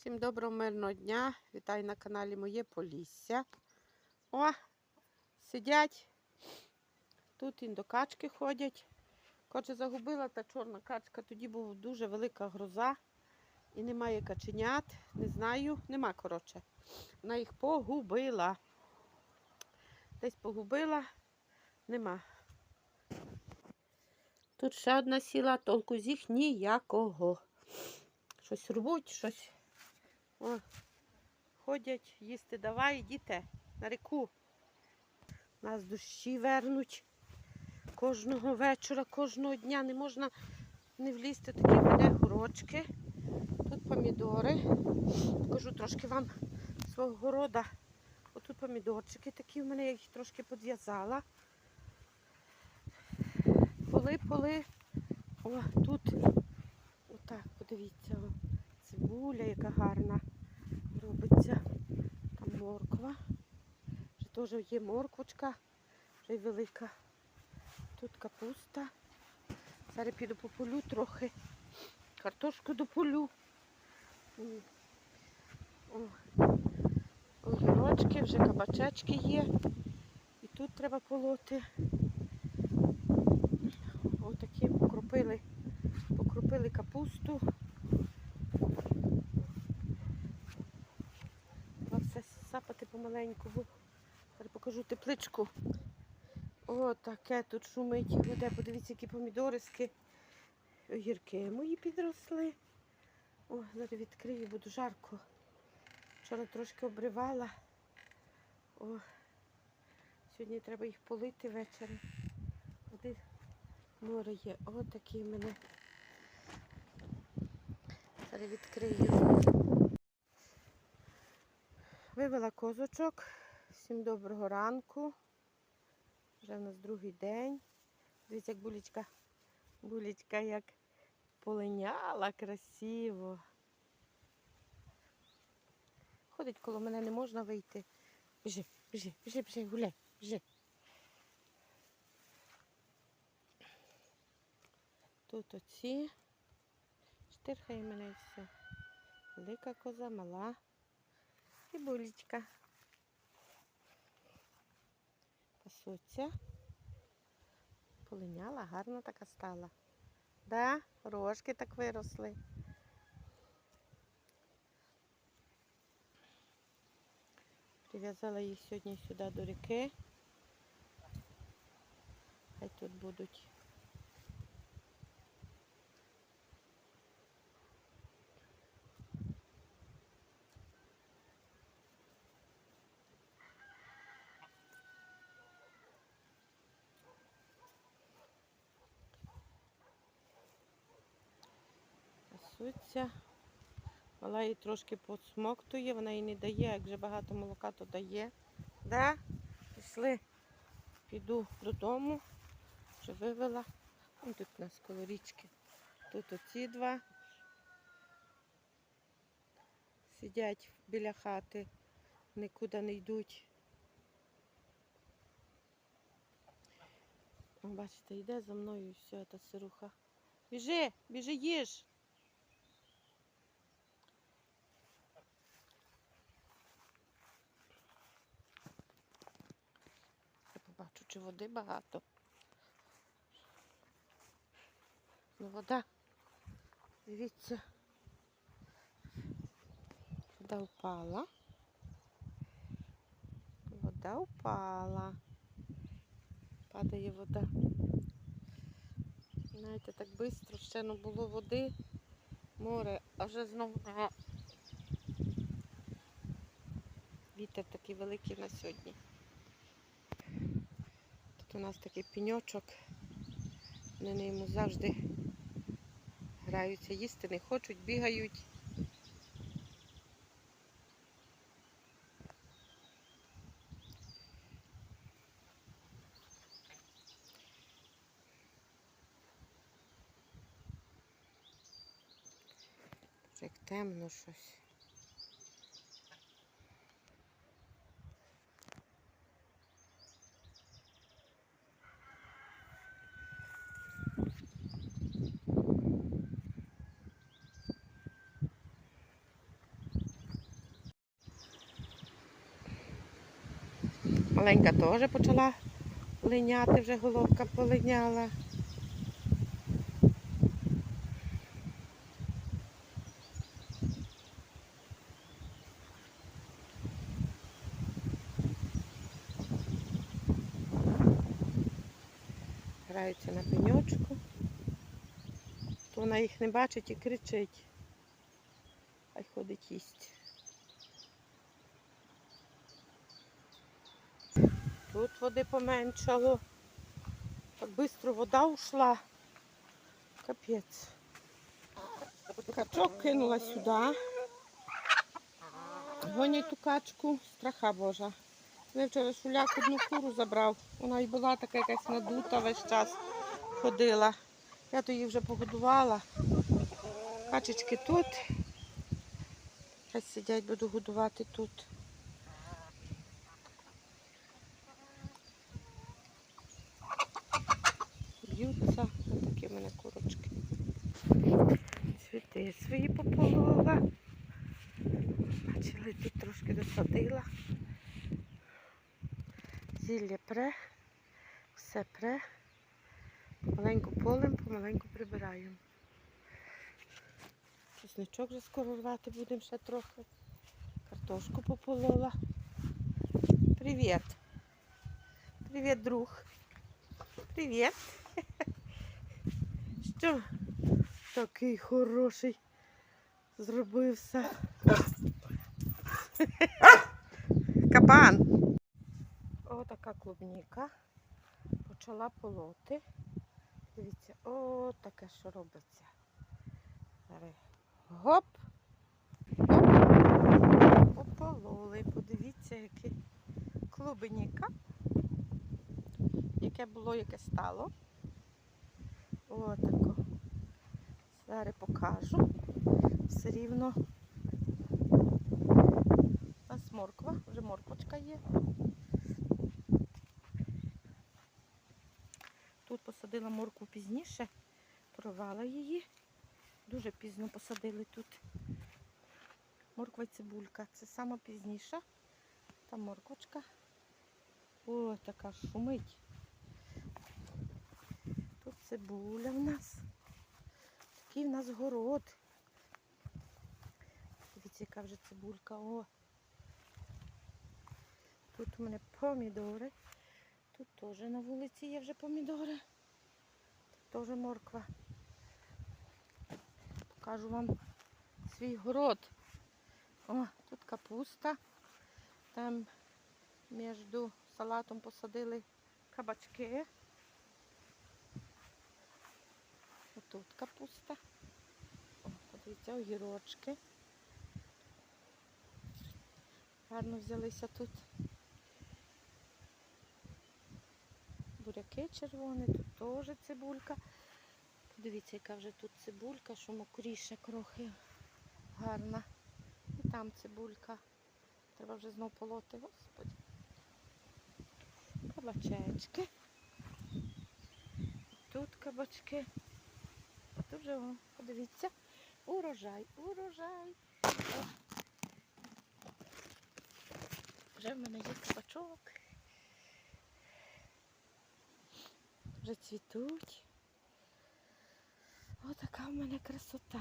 Всім доброго мирного дня. Вітаю на каналі Моє Полісся. О, сидять. Тут індокачки ходять. Коротше, загубила та чорна качка. Тоді була дуже велика гроза. І немає каченят. Не знаю. Нема, коротше. Вона їх погубила. Десь погубила. Нема. Тут ще одна сіла, толку з їх ніякого. Щось рвуть, щось. О, ходять, їсти давай, йдіте на реку. Нас дощі вернуть кожного вечора, кожного дня. Не можна не влізти такі мене горочки. Тут помідори. Покажу трошки вам свого города. Отут помідорчики такі в мене, я їх трошки подв'язала. Поли, поли. О, тут отак, подивіться. Цибуля, яка гарна робиться. Морква. Вже теж є морквочка, вже велика. Тут капуста. Зараз піду пополю трохи. Картошку дополю. М. О, Огірочки, вже кабачечки є. І тут треба полоти. Сапати зараз покажу тепличку. О, таке тут шумить. Буде, подивіться, які помідориски. Огірки мої підросли. О, зараз відкрию, буду жарко. Вчора трошки обривала. О, сьогодні треба їх полити ввечері. Води море є. О, такі мене. Зараз відкрию. Вивела козочок. Всім доброго ранку. Вже в нас другий день. Дивіться, як булечка. Булечка як полиняла красиво. Ходить коло мене, не можна вийти. Біжи, біжи, біжи, біжи, гуляй, біжи. Тут оці. Штирхає мене і все. Велика коза, мала. І булечка. Пасуться. Полиняла, гарна така стала. Да, рожки так виросли. Прив'язала їх сьогодні сюди до ріки. Хай тут будуть. Пасуться. Вона її трошки посмоктує, вона їй не дає, як вже багато молока, то дає. Да? Пішли. Піду додому, вже вивела. Ось тут у нас коло річки. Тут оці два. Сидять біля хати, нікуди не йдуть. Бачите, йде за мною все, та сируха. Біжи, біжи, їж. Я побачу, чи води багато. Ну, вода. Дивіться. Вода впала. Вода впала. Падає вода. Знаєте, так швидко ще не було води, море, а вже знову вітер такий великий на сьогодні. Тут у нас такий пеньочок. Вони на йому завжди граються, їсти не хочуть, бігають. Як темно щось. Маленька теж почала линяти, вже головка полиняла. Граються на пеньочку. То вона їх не бачить і кричить. Хай ходить їсть. Тут води поменшало. Так швидко вода ушла. Капець. Качок кинула сюди. Гонять ту качку, страха Божа. Я вчора шуляк одну куру забрав. Вона і була така якась надута весь час ходила. Я то її вже погодувала. Качечки тут. Хай сидять, буду годувати тут. Б'ються. Ось такі в мене курочки. Цвіти свої пополола. Бачили, тут трошки досадила. Зілля пре, все пре. Помаленьку полем, помаленьку прибираємо. Чесничок вже скоро рвати будемо ще трохи. Картошку пополола. Привіт. Привіт, друг. Привіт. Що? Такий хороший зробився. Кабан. О, така клубніка. Почала полоти. Дивіться, о, таке що робиться. Зараз Гоп. Гоп. Попололи. Подивіться, яке клубніка. Яке було, яке стало. О, тако. Зараз покажу. Все рівно. У нас морква, вже морквочка є. Тут посадила моркву пізніше, порвала її. Дуже пізно посадили тут. Морква і цибулька. Це сама пізніша. Та морквочка. О, така шумить. Тут цибуля в нас. Такий в нас город. Дивіться, яка вже цибулька. О. Тут у мене помідори. Тут теж на вулиці є вже помідори. Тут теж морква. Покажу вам свій город. О, тут капуста. Там між салатом посадили кабачки. Тут капуста. Подивіться, огірочки. Гарно взялися тут. Буряки червоні, тут теж цибулька. Подивіться, яка вже тут цибулька, що мокріше крохи гарна. І там цибулька. Треба вже знов полоти, господи. Кабачечки. Тут кабачки. А тут вже, подивіться, урожай, урожай. Вже в мене є кабачок. Вже цвітуть. Отака в мене красота.